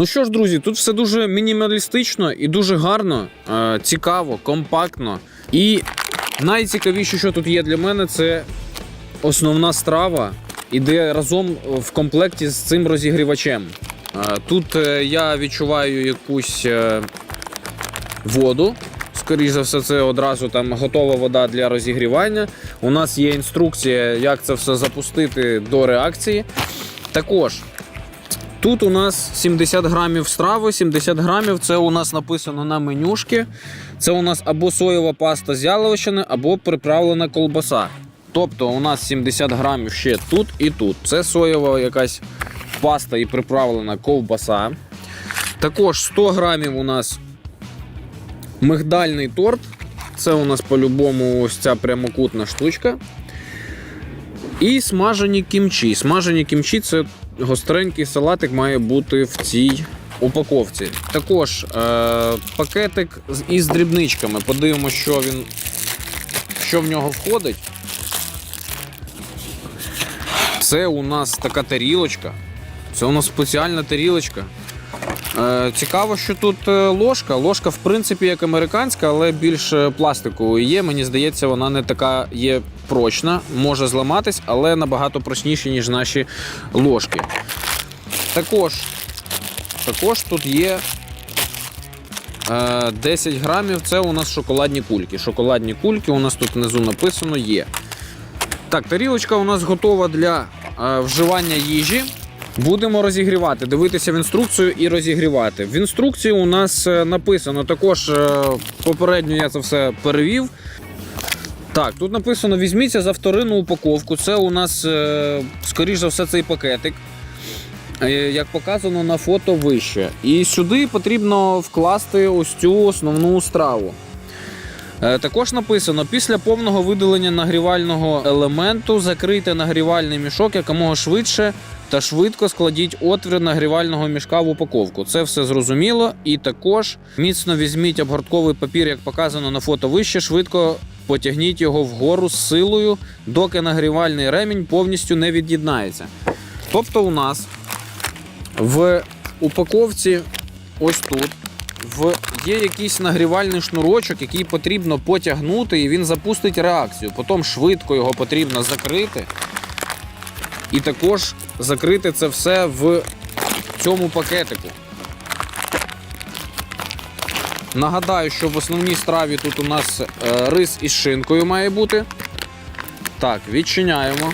Ну що ж, друзі, тут все дуже мінімалістично і дуже гарно, е, цікаво, компактно. І найцікавіше, що тут є для мене, це основна страва. Іде разом в комплекті з цим розігрівачем. Е, Тут е, я відчуваю якусь воду. Скоріше за все, це одразу там готова вода для розігрівання. У нас є інструкція, як це все запустити до реакції. Також Тут у нас 70 грамів страви, 70 грамів це у нас написано на менюшки. Це у нас або соєва паста з яловичини, або приправлена колбаса. Тобто у нас 70 грамів ще тут і тут. Це соєва якась паста і приправлена ковбаса. Також 100 грамів у нас мигдальний торт. Це у нас по-любому ось ця прямокутна штучка. І смажені кімчі. Смажені кімчі це гостренький салатик має бути в цій упаковці. Також е- пакетик із дрібничками. Подивимося, що він що в нього входить. Це у нас така тарілочка. Це у нас спеціальна тарілочка. Е, цікаво, що тут е, ложка. Ложка, в принципі, як американська, але більш е, пластиковою є. Мені здається, вона не така є прочна, може зламатись, але набагато прочніша, ніж наші ложки. Також, також тут є е, 10 грамів. Це у нас шоколадні кульки. Шоколадні кульки у нас тут внизу написано є. Так, тарілочка у нас готова для вживання їжі. Будемо розігрівати, дивитися в інструкцію і розігрівати. В інструкції у нас е, написано також е, попередньо я це все перевів. Так, тут написано: візьміться за вторинну упаковку. Це у нас, е, скоріш за все, цей пакетик. Як показано на фото вище. І сюди потрібно вкласти ось цю основну страву. Е, Також написано: після повного видалення нагрівального елементу закрийте нагрівальний мішок якомога швидше та швидко складіть отвір нагрівального мішка в упаковку. Це все зрозуміло. І також міцно візьміть обгортковий папір, як показано на фото вище, швидко потягніть його вгору з силою, доки нагрівальний ремінь повністю не від'єднається. Тобто, у нас в упаковці ось тут в є якийсь нагрівальний шнурочок, який потрібно потягнути, і він запустить реакцію. Потім швидко його потрібно закрити. І також закрити це все в цьому пакетику. Нагадаю, що в основній страві тут у нас е, рис із шинкою має бути. Так, відчиняємо.